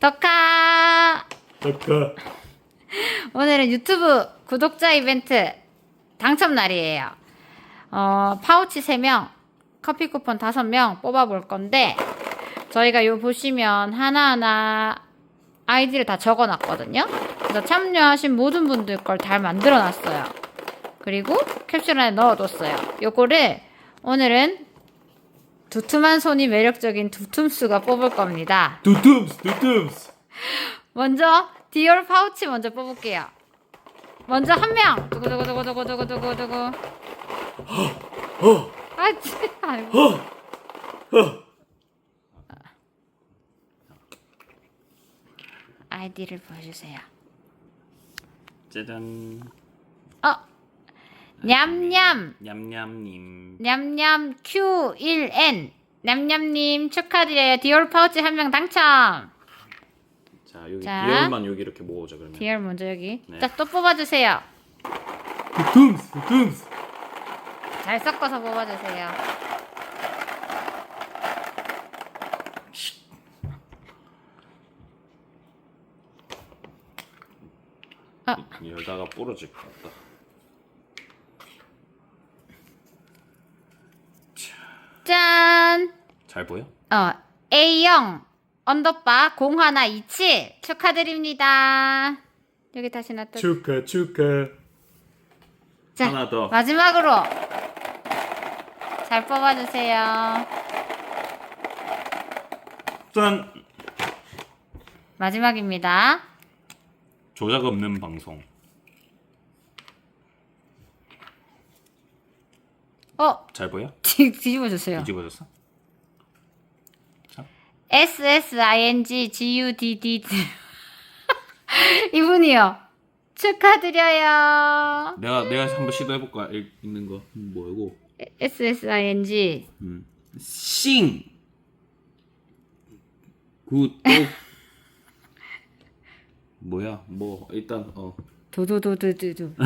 덕카! 아까 오늘은 유튜브 구독자 이벤트 당첨 날이에요. 어, 파우치 3명, 커피 쿠폰 5명 뽑아볼 건데, 저희가 요 보시면 하나하나 아이디를 다 적어 놨거든요. 그래서 참여하신 모든 분들 걸 잘 만들어 놨어요. 그리고 캡슐 안에 넣어 뒀어요. 요거를 오늘은 두툼한 손이 매력적인 두툼수가 뽑을 겁니다. 두툼스 두툼스 먼저 디올 파우치 먼저 뽑을게요. 먼저 한 명. 두구 두구 두구 두구 두구 두구 두구. 어 아, 진 아이고. 어, 어. 아이디를 보여주세요. 짜잔 어, 냠냠 냠냠님 냠냠 Q1N 냠냠님 축하드려요. 디올 파우치 한 명 당첨. 자 여기 자. 비열만 여기 이렇게 모으자 그러면 디올 먼저 여기. 네. 자, 또 뽑아주세요. 두툼스 두툼스 잘 섞어서 뽑아주세요. 열다가 부러질 것 같다 짠. 잘 보여? 어, A형 언더바 0127 축하드립니다. 여기 다시 놔둬. 축하 축하 자, 하나 더. 마지막으로 잘 뽑아주세요. 짠 마지막입니다. 조작 없는 방송 어, 잘 보여? 뒤, 뒤집어 주세요. 뒤집어졌어? 자 S S I N G G U D D 이분이요. 축하드려요. 내가 내가 한번 시도해 볼까 읽, 읽는 거 음, 뭐이고 S S I N G 음. 싱 굿또 뭐야 뭐 일단 어 도도도도도도.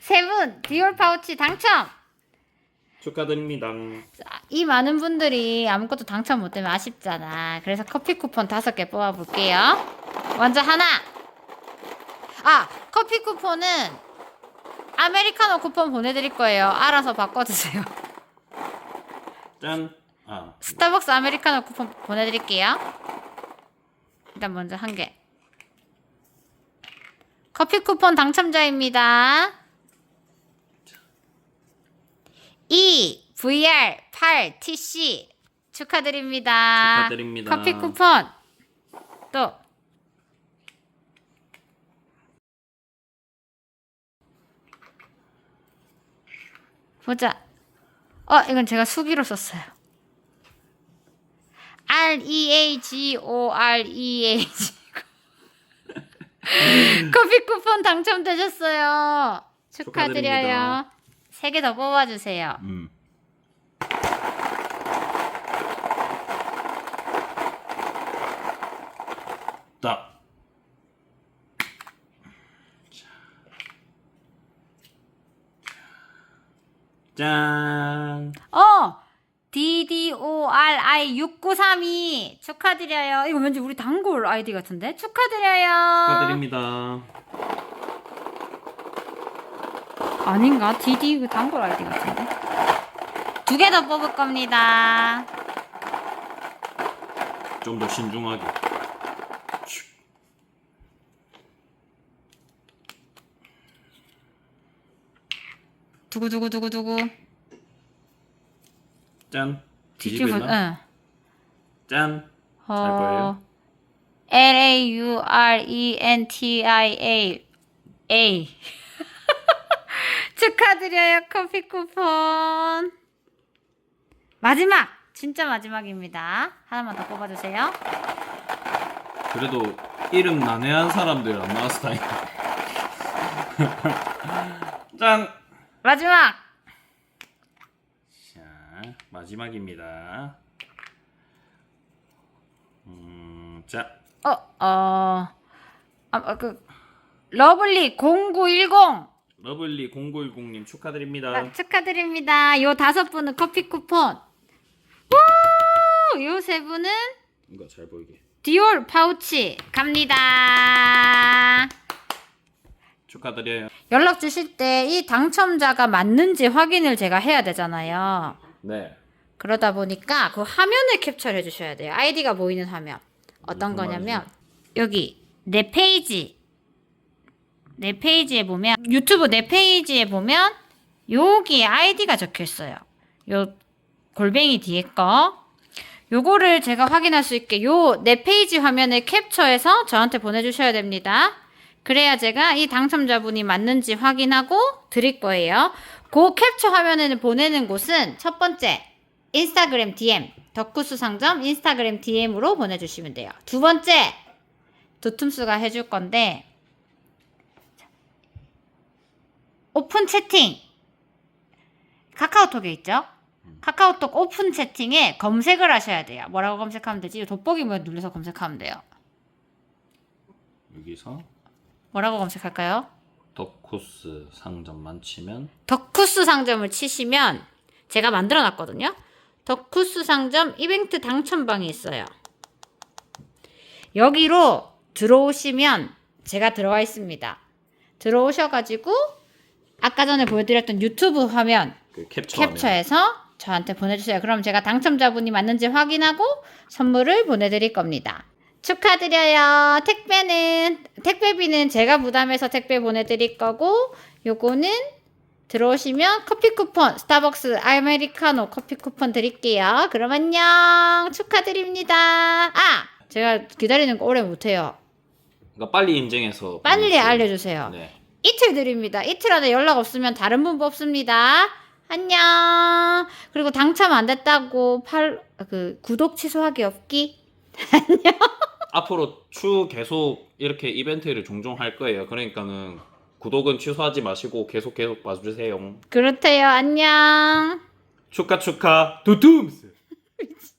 세 분 디올 파우치 당첨. 축하드립니다 자, 이 많은 분들이 아무것도 당첨 못 되면 아쉽잖아. 그래서 커피 쿠폰 다섯 개 뽑아볼게요. 먼저 하나. 아, 커피 쿠폰은 아메리카노 쿠폰 보내드릴 거예요. 알아서 바꿔주세요. 짠 아 스타벅스 아메리카노 쿠폰 보내드릴게요. 일단 먼저 한 개. 커피 쿠폰 당첨자입니다. 2 VR 8 TC 축하드립니다. 축하드립니다. 커피 쿠폰 또 보자. 어, 이건 제가 수기로 썼어요. R E A G O R E A G 커피 쿠폰 당첨되셨어요. 축하드려요. 축하드립니다. 세 개 더 뽑아주세요. 음. 딱. 짠. 어! DDORI 6932 축하드려요. 이거 왠지 우리 단골 아이디 같은데? 축하드려요. 축하드립니다. 아닌가? DD 그 단골 아이디 같은데? 두 개 더 뽑을 겁니다. 좀 더 신중하게. 두구두구두구두구. 짠. 뒤집어, 뒤집었나? 응. 짠. 잘 어, 보여요? L A U R E N T I A A 축하드려요 커피 쿠폰. 마지막! 진짜 마지막입니다. 하나만 더 뽑아주세요. 그래도 이름 난해한 사람들 안 나와서 다행이다. 짠. 마지막! 자, 마지막입니다. 음, 자, 어, 어, 아, 아, 그, 러블리 0910 러블리 0910님 축하드립니다. 아, 축하드립니다. 요 다섯 분은 커피 쿠폰. 요 세 분은 이거 잘 보이게. 디올 파우치 갑니다. 축하드려요. 연락 주실 때 이 당첨자가 맞는지 확인을 제가 해야 되잖아요. 네. 그러다 보니까 그 화면을 캡처를 해주셔야 돼요. 아이디가 보이는 화면. 어떤 거냐면 여기 내 페이지 내 페이지에 보면 유튜브 내 페이지에 보면 여기 아이디가 적혀 있어요. 요 골뱅이 뒤에 거. 요거를 제가 확인할 수 있게 요 내 페이지 화면을 캡처해서 저한테 보내주셔야 됩니다. 그래야 제가 이 당첨자분이 맞는지 확인하고 드릴 거예요. 그 캡처 화면을 보내는 곳은 첫 번째 인스타그램 DM 덕후수 상점 인스타그램 DM으로 보내주시면 돼요. 두 번째 도툼수가 해줄 건데 오픈 채팅 카카오톡에 있죠? 카카오톡 오픈 채팅에 검색을 하셔야 돼요. 뭐라고 검색하면 되지? 돋보기 뭐 눌러서 검색하면 돼요. 여기서 뭐라고 검색할까요? 덕코스 상점만 치면 덕후스 상점을 치시면 제가 만들어 놨거든요. 덕후스 상점 이벤트 당첨방이 있어요. 여기로 들어오시면 제가 들어와 있습니다. 들어오셔가지고 아까 전에 보여드렸던 유튜브 화면 그 캡처. 캡처해서 저한테 보내주세요. 그럼 제가 당첨자분이 맞는지 확인하고 선물을 보내드릴 겁니다. 축하드려요. 택배는 택배비는 제가 부담해서 택배 보내드릴 거고 요거는 들어오시면 커피 쿠폰 스타벅스 아메리카노 커피 쿠폰 드릴게요. 그럼 안녕 축하드립니다. 아 제가 기다리는 거 오래 못해요. 그러니까 빨리 인증해서 빨리 보내주세요. 알려주세요. 네. 이틀 드립니다. 이틀 안에 연락 없으면 다른 분 뽑습니다. 안녕. 그리고 당첨 안 됐다고 팔, 그, 구독 취소하기 없기. 앞으로 추 계속 이렇게 이벤트를 종종 할 거예요. 그러니까는 구독은 취소하지 마시고 계속 계속 봐주세요. 그렇대요. 안녕. 축하 축하. 두툼스